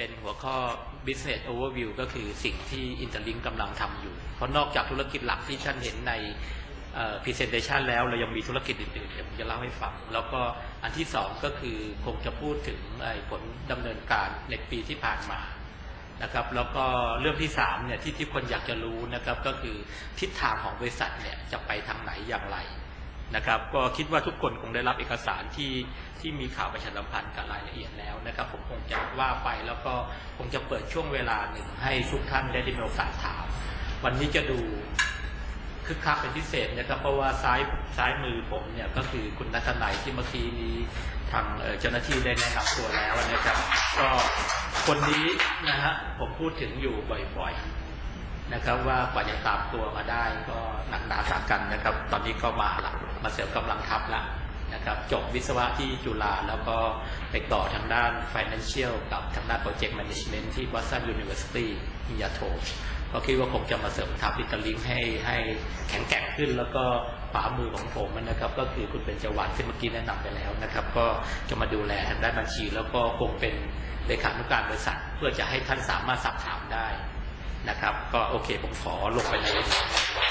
เป็นหัวข้อ business overview ก็คือสิ่งที่ Interlink กำลังทำอยู่ เพราะนอกจากธุรกิจหลักที่ท่านเห็นใน presentation แล้วเรายังมีธุรกิจอื่นๆเดี๋ยวผมจะเล่าให้ฟัง แล้วก็อันที่สองก็คือคงจะพูดถึงผลดำเนินการในปีที่ผ่านมานะครับแล้วก็เรื่องที่สามเนี่ยที่ที่คนอยากจะรู้นะครับก็คือทิศทางของบริษัทเนี่ยจะไปทางไหนอย่างไร นะครับ ก็คิดว่าทุกคนคงได้รับเอกสารที่ที่มีข่าวประชาสัมพันธ์กับรายละเอียดแล้วนะครับ ผมคงจะว่าไปแล้วก็คงจะเปิดช่วงเวลาหนึ่งให้ทุกท่านได้มีโอกาสถาม วันนี้จะดูคึกคักเป็นพิเศษนะครับ เพราะว่าซ้ายซ้ายมือผมเนี่ยก็คือคุณนัทนายที่เมื่อกี้นี้ทางเอ่อเจ้าหน้าที่ได้แนะนำตัวแล้วนะครับ ก็คนนี้นะฮะผมพูดถึงอยู่บ่อยๆนะครับว่ากว่าจะตามตัวมาได้ก็หนักหนาสากันนะครับ ตอนนี้ก็มาละ มาเสริมกำลังทัพละนะครับจบวิศวะที่จุฬาแล้วก็ไปต่อทางด้าน Financial กับทางด้าน Project Management ที่ Boston University ปริญาโทก็คิดว่าคงจะมาเสริมทัพอิตาลิงให้ให้แข็งแกร่งขึ้น แล้วก็ขวามือของผมนะครับ ก็คือคุณเป็นจวันที่เมื่อกี้แนะนำไปแล้วนะครับ ก็จะมาดูแลทางด้านบัญชี แล้วก็คงเป็นเลขานุการบริษัท เพื่อจะให้ท่านสามารถสอบถามได้ นะครับ ก็โอเคผมขอลงไปใน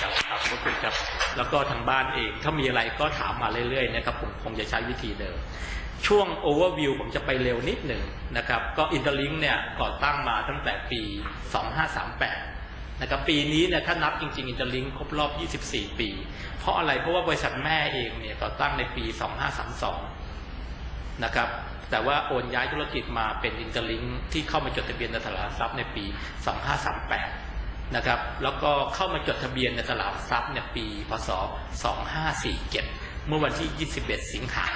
ครับครับขอบคุณครับ แล้วก็ทางบ้านเองถ้ามีอะไรก็ถามมาเรื่อยๆนะครับผมคงจะใช้วิธีเดิมช่วง overview ผมจะไปเร็วนิดหนึ่งนะครับ ก็ Interlink เนี่ยก่อตั้งมาตั้งแต่ปี 2538 นะครับ ปีนี้เนี่ยถ้านับจริงๆ Interlink ครบรอบ 24 ปี เพราะอะไรเพราะว่าบริษัทแม่เองเนี่ยก่อตั้งในปี 2532 นะครับ แต่ว่าโอนย้ายธุรกิจมาเป็น Interlink ที่เข้ามาจดทะเบียนในตลาดหลักทรัพย์ในปี 2538 นะครับ แล้วก็เข้ามาจดทะเบียนในตลาดหลักทรัพย์เนี่ยปี พศ 2547 เมื่อวันที่ 21 สิงหา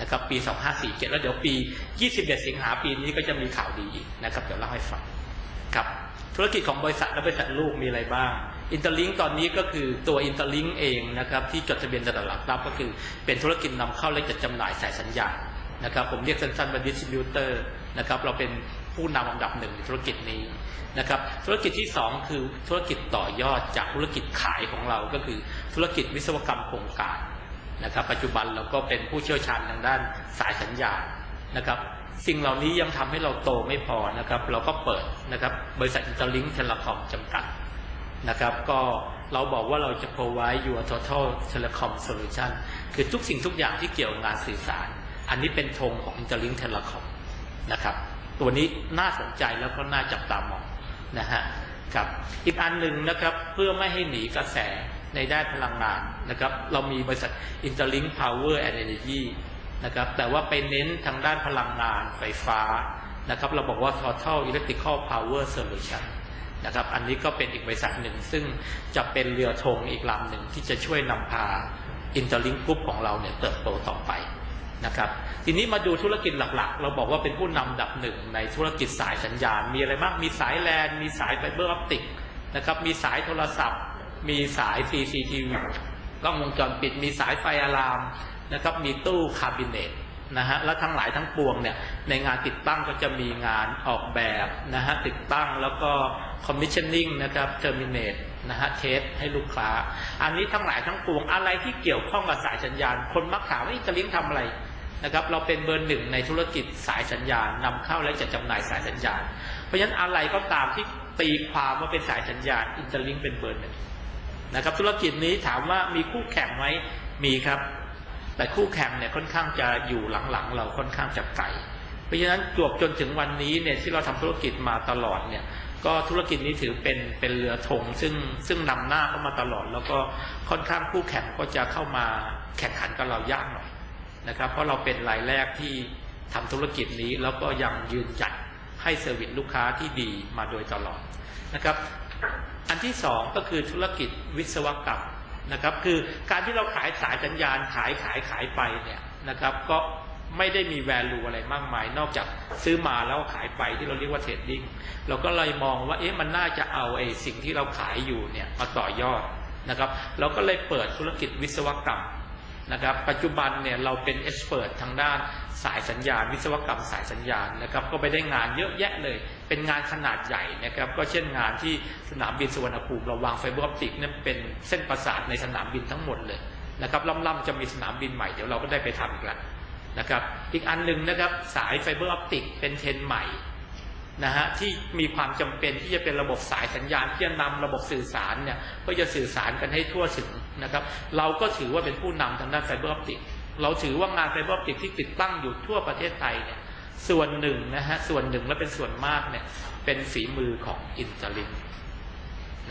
นะครับ ปี 2547 แล้วเดี๋ยวปี 21 สิงหาปีนี้ก็จะมีข่าวดีอีกนะครับ เดี๋ยวเล่าให้ฟังครับธุรกิจของบริษัทและบริษัทลูกมีอะไรบ้างอินเตอร์ลิงตอนนี้ก็คือตัวอินเตอร์ลิงเองนะครับที่จดทะเบียนตลาดหลักทรัพย์ก็คือเป็นธุรกิจนำเข้าและจัดจำหน่ายสายสัญญาณ นะครับผมเรียกสั้นๆว่าดิสติบิวเตอร์นะครับเราเป็นผู้นำอันดับหนึ่งในธุรกิจนี้นะครับธุรกิจที่สองคือธุรกิจต่อยอดจากธุรกิจขายของเราก็คือธุรกิจวิศวกรรมโครงการนะครับ ปัจจุบันเราก็เป็นผู้เชี่ยวชาญทางด้านสายสัญญาณนะครับสิ่งเหล่านี้ยังทำให้เราโตไม่พอนะครับ เราก็เปิดนะครับบริษัทอินเตอร์ลิงเทเลคอมจำกัดนะครับ ก็เราบอกว่าเราจะ provide your total telecom solution คือทุกสิ่งทุกอย่างที่เกี่ยวกับงานสื่อสาร อันนี้เป็นธงของ Interlink Telecom นะครับ ตัวนี้น่าสนใจแล้วก็น่าจับตามองนะฮะครับอีกอันหนึ่งนะครับเพื่อไม่ให้หนีกระแสในด้านพลังงานนะครับ เรามีบริษัท Interlink Power and Energy นะครับ แต่ว่าไปเน้นทางด้านพลังงานไฟฟ้านะครับ เราบอกว่า Total Electrical Power Solution นะครับ อันนี้ก็เป็นอีกบริษัทหนึ่ง ซึ่งจะเป็นเรือธงอีกลำหนึ่งที่จะช่วยนำพา Interlink Group ของเราเนี่ยเติบโตต่อไป นะครับทีนี้มาดูธุรกิจหลักๆ เราบอกว่าเป็นผู้นำดับหนึ่งในธุรกิจสายสัญญาณ มีอะไรบ้างมีสายแลน มีสายไฟเบอร์ออปติกนะครับมีสายโทรศัพท์ มีสาย CCTV กล้องวงจรปิด มีสายไฟอะลามนะครับมีตู้คาบิเนตนะฮะและทั้งหลายทั้งปวงเนี่ยในงานติดตั้งก็จะมีงานออกแบบนะฮะติดตั้งแล้วก็ commissioning นะครับ terminate นะฮะเทสให้ลูกค้า อันนี้ทั้งหลายทั้งปวงอะไรที่เกี่ยวข้องกับสายสัญญาณ คนมักถามว่าจะเลี้ยงทำอะไร นะครับเราเป็นเบอร์หนึ่งในธุรกิจสายสัญญาณนำเข้าและจัดจำหน่ายสายสัญญาณ เพราะฉะนั้นอะไรก็ตามที่ตีความว่าเป็นสายสัญญาณอินเตอร์ลิงเป็นเบอร์หนึ่งนะครับธุรกิจนี้ถามว่ามีคู่แข่งไหมมีครับ แต่คู่แข่งเนี่ยค่อนข้างจะอยู่หลังๆ เราค่อนข้างจะไกลเพราะฉะนั้นจวบจนถึงวันนี้เนี่ยที่เราทำธุรกิจมาตลอดเนี่ยก็ธุรกิจนี้ถือเป็นเป็นเรือธงซึ่งซึ่งนำหน้าเข้ามาตลอด แล้วก็ค่อนข้างคู่แข่งก็จะเข้ามาแข่งขันกับเรายากหน่อย นะครับ เพราะเราเป็นรายแรกที่ทำธุรกิจนี้แล้วก็ยังยืนจัดให้เซอร์วิสลูกค้าที่ดีมาโดยตลอดนะครับ อันที่สองก็คือธุรกิจวิศวกรรมนะครับ คือการที่เราขายสายสัญญาณขายขายขายไปเนี่ยนะครับ ก็ไม่ได้มีแวลูอะไรมากมาย นอกจากซื้อมาแล้วขายไปที่เราเรียกว่าเทรดดิ้งเราก็เลยมองว่าเอ๊ะมันน่าจะเอาไอ้สิ่งที่เราขายอยู่เนี่ยมาต่อยอดนะครับ เราก็เลยเปิดธุรกิจวิศวกรรม นะครับปัจจุบันเนี่ยเราเป็นเอ็กซ์เพรสทางด้านสายสัญญาณ วิศวกรรมสายสัญญาณนะครับก็ไปได้งานเยอะแยะเลย เป็นงานขนาดใหญ่นะครับก็เช่นงานที่สนามบินสุวรรณภูมิเราวางไฟเบอร์ออปติกเนี่ยเป็นเส้นประสาทในสนามบินทั้งหมดเลยนะครับล่ำๆจะมีสนามบินใหม่เดี๋ยวเราก็ได้ไปทำกแล้วนะครับอีกอันหนึ่งนะครับสายไฟเบอร์ออปติกเป็นเทรนใหม่นะฮะที่มีความจำเป็นที่จะเป็นระบบสายสัญญาณที่จะนำระบบสื่อสารเนี่ยเพื่อจะสื่อสารกันให้ทั่วถึง นะครับ เราก็ถือว่าเป็นผู้นำทางด้านไฟเบอร์ออปติก เราถือว่างานไฟเบอร์ออปติกที่ติดตั้งอยู่ทั่วประเทศไทยเนี่ยส่วนหนึ่งนะฮะส่วนหนึ่งและเป็นส่วนมากเนี่ยเป็นฝีมือของอินเตอร์ลิง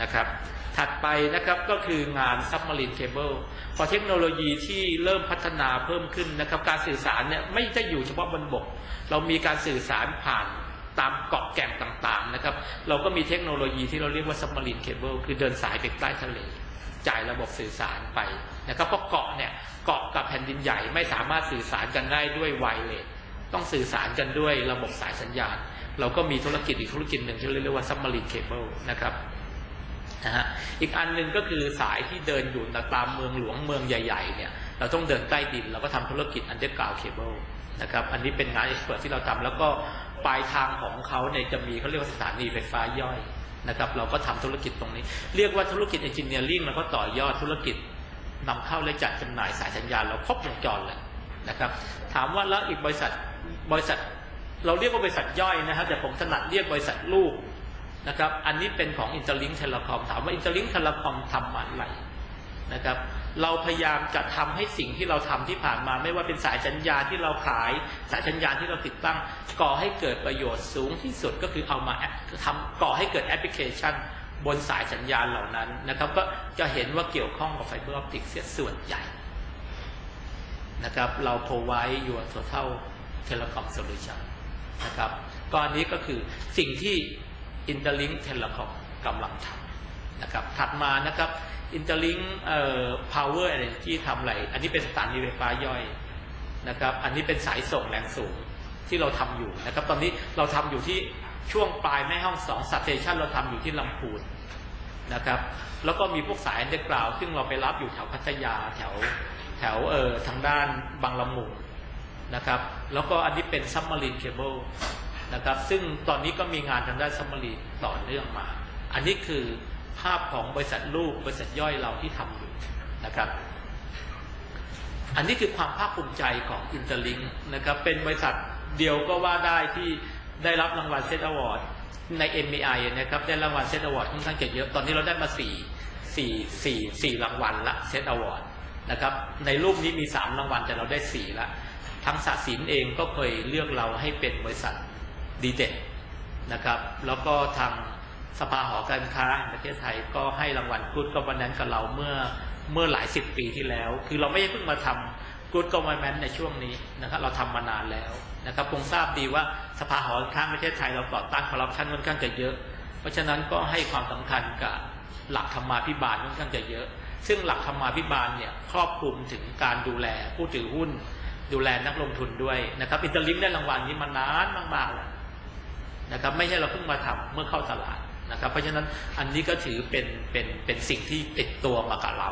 นะครับถัดไปนะครับก็คืองาน submarine cable พอเทคโนโลยีที่เริ่มพัฒนาเพิ่มขึ้นนะครับการสื่อสารเนี่ยไม่ได้อยู่เฉพาะบนบก เรามีการสื่อสารผ่านตามเกาะแก่งต่างๆนะครับ เราก็มีเทคโนโลยีที่เราเรียกว่า submarine cable คือเดินสายไปใต้ทะเล จ่ายระบบสื่อสารไปนะครับเพราะเกาะเนี่ยเกาะกับแผ่นดินใหญ่ไม่สามารถสื่อสารกันได้ด้วยไวเลสต้องสื่อสารกันด้วยระบบสายสัญญาณ เราก็มีธุรกิจอีกธุรกิจหนึ่งที่เรียกว่า submarine cable นะครับนะฮะอีกอันหนึ่งก็คือสายที่เดินอยู่ตามเมืองหลวงเมืองใหญ่ๆเนี่ยเราต้องเดินใต้ดินเราก็ทำธุรกิจ underground cable นะครับอันนี้เป็นงานเอ็กซ์เพรสที่เราทำแล้วก็ปลายทางของเขาเนี่ยจะมีเขาเรียกว่าสถานีไฟฟ้าย่อย นะครับ เราก็ทำธุรกิจตรงนี้ เรียกว่าธุรกิจเอนจิเนียริ่งแล้วก็ต่อยอดธุรกิจนำเข้าและจัดจำหน่ายสายสัญญาณเราครบวงจรเลยนะครับ ถามว่าแล้วอีกบริษัทบริษัท เราเรียกว่าบริษัทย่อยนะครับ แต่ผมถนัดเรียกบริษัทลูกนะครับ อันนี้เป็นของ Interlink Telecom ถามว่า Interlink Telecom ทำมาอะไรนะครับ เราพยายามจะทำให้สิ่งที่เราทำที่ผ่านมา ไม่ว่าเป็นสายสัญญาณที่เราขาย สายสัญญาณที่เราติดตั้ง ก่อให้เกิดประโยชน์สูงที่สุดก็คือเอามาแอปทำก่อให้เกิดแอปพลิเคชัน บนสายสัญญาณเหล่านั้นนะครับ ก็จะเห็นว่าเกี่ยวข้องกับไฟเบอร์ออปติกเสียส่วนใหญ่นะครับเรา provide your total telecom solution นะครับก็อันนี้ก็คือสิ่งที่ Interlink Telecom กำลังทำนะครับถัดมานะครับ Interlink เอ่อ Power Energy ทำอะไรอันนี้เป็นสถานีไฟฟ้าย่อยนะครับ อันนี้เป็นสายส่งแรงสูงที่เราทำอยู่นะครับ ตอนนี้เราทำอยู่ที่ช่วงปลายแม่ห้องสองสับเซชันเราทำอยู่ที่ลำพูนนะครับ แล้วก็มีพวกสายอันเดอร์กราวซึ่งเราไปรับอยู่แถวพัทยาแถวแถวเอ่อทางด้านบางละมุงนะครับ แล้วก็อันนี้เป็นซับมารีนเคเบิลนะครับ ซึ่งตอนนี้ก็มีงานทางด้านซัมมารีนต่อเนื่องมา อันนี้คือ ภาพของบริษัทลูกบริษัทย่อยเราที่ทำอยู่นะครับ อันนี้คือความภาคภูมิใจของ Interlink นะครับ เป็นบริษัทเดียวก็ว่าได้ที่ได้รับรางวัลเซตอวอร์ดใน MAI นะครับ ได้รางวัลเซตอวอร์ดค่อนข้างจะเยอะตอนนี้เราได้มาสี่สี่สี่สี่รางวัลละเซตอวอร์ดนะครับ ในรูปนี้มีสามรางวัลแต่เราได้สี่ละทั้งสะสินเองก็เคยเลือกเราให้เป็นบริษัทดีเด่นนะครับ แล้วก็ทาง สภาหอการค้าแห่งประเทศไทยก็ให้รางวัลกู o ด g อ v e r n นกับเราเมื่อเมื่อหลายสิบปีที่แล้ว คือเราไม่ได้เพิ่งมาทำกูดกอ v e r n นในช่วงนี้นะครับเราทำมานานแล้วนะครับคงทราบดีว่าสภาหอการค้าประเทศไทยเราต่อต้านคอร์รัปชันค่อนข้างจะเยอะ เพราะฉะนั้นก็ให้ความสำคัญกับหลักธรรมาภิบาลค่อนข้างจะเยอะ ซึ่งหลักธรรมาภิบาลเนี่ยครอบคลุมถึงการดูแลผู้ถือหุ้น ดูแลนักลงทุนด้วยนะครับอินเตอร์ลิงได้รางวัลนี้มานานมากๆแล้วนะครับไม่ใช่เราเพิ่งมาทำเมื่อเข้าตลาด นะครับ เพราะฉะนั้นอันนี้ก็ถือเป็นเป็นเป็นสิ่งที่ติดตัวมากับเรา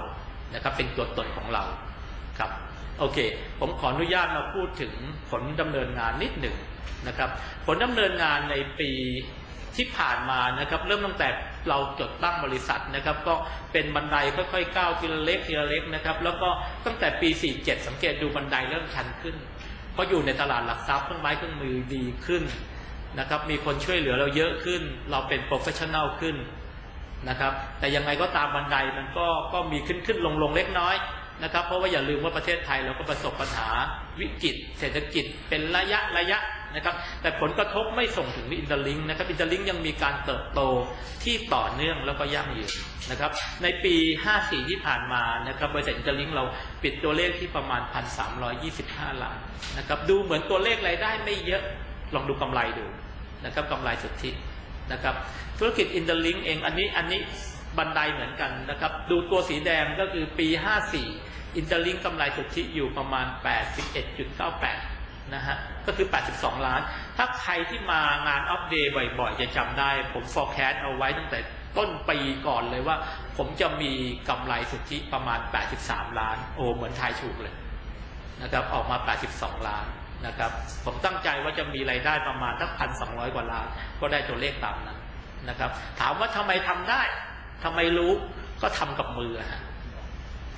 นะครับ เป็นตัวตนของเราครับโอเค ผมขออนุญาตมาพูดถึงผลดำเนินงานนิดหนึ่งนะครับ ผลดำเนินงานในปีที่ผ่านมานะครับ เริ่มตั้งแต่เราจดตั้งบริษัทนะครับ ก็เป็นบันไดค่อยๆก้าวทีละเล็กทีละเล็กนะครับ แล้วก็ตั้งแต่ปี 47 สังเกตดูบันไดเริ่มชันขึ้นเพราะอยู่ในตลาดหลักทรัพย์เครื่องไม้เครื่องมือดีขึ้น นะครับ มีคนช่วยเหลือเราเยอะขึ้น เราเป็นโปรเฟชชั่นแนลขึ้นนะครับ แต่ยังไงก็ตามบันไดมันก็ก็มีขึ้นขึ้นลงลงเล็กน้อยนะครับ เพราะว่าอย่าลืมว่าประเทศไทยเราก็ประสบปัญหาวิกฤต เศรษฐกิจเป็นระยะระยะนะครับ แต่ผลกระทบไม่ส่งถึงอินเตอร์ลิงนะครับ อินเตอร์ลิงยังมีการเติบโตที่ต่อเนื่องแล้วก็ยั่งยืนนะครับ ในปี 54 ที่ผ่านมานะครับบริษัทอินเตอร์ลิงเราปิดตัวเลขที่ประมาณ 1,325 ล้านนะครับ ดูเหมือนตัวเลขรายได้ไม่เยอะ ลองดูกำไรดู นะครับกำไรสุทธินะครับ ธุรกิจอินเตอร์ลิงเองอันนี้อันนี้บันไดเหมือนกันนะครับ ดูตัวสีแดงก็คือปี 54 อินเตอร์ลิงกำไรสุทธิอยู่ประมาณ 81.98 นะฮะ ก็คือ 82 ล้าน ถ้าใครที่มางานอัปเดตบ่อยๆ จะจำได้ ผม forecast เอาไว้ตั้งแต่ต้นปีก่อนเลยว่า ผมจะมีกำไรสุทธิประมาณ 83 ล้าน โอ้เหมือนทายถูกเลยนะครับ ออกมา 82 ล้าน นะครับ ผมตั้งใจว่าจะมีไรายได้ประมาณทักพันสองร้อยกว่าล้าน ก็ได้ตัวเลขตามนั้นนะครับ ถามว่าทำไมทำได้ทำไมรู้ก็ทำกับมือฮะ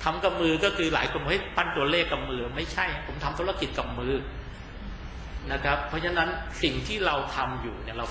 ทำกับมือก็คือหลายคนบอกให้ปั้นตัวเลขกับมือ ไม่ใช่ ผมทำธุรกิจกับมือนะครับ เพราะฉะนั้นสิ่งที่เราทำอยู่เนี่ยเรา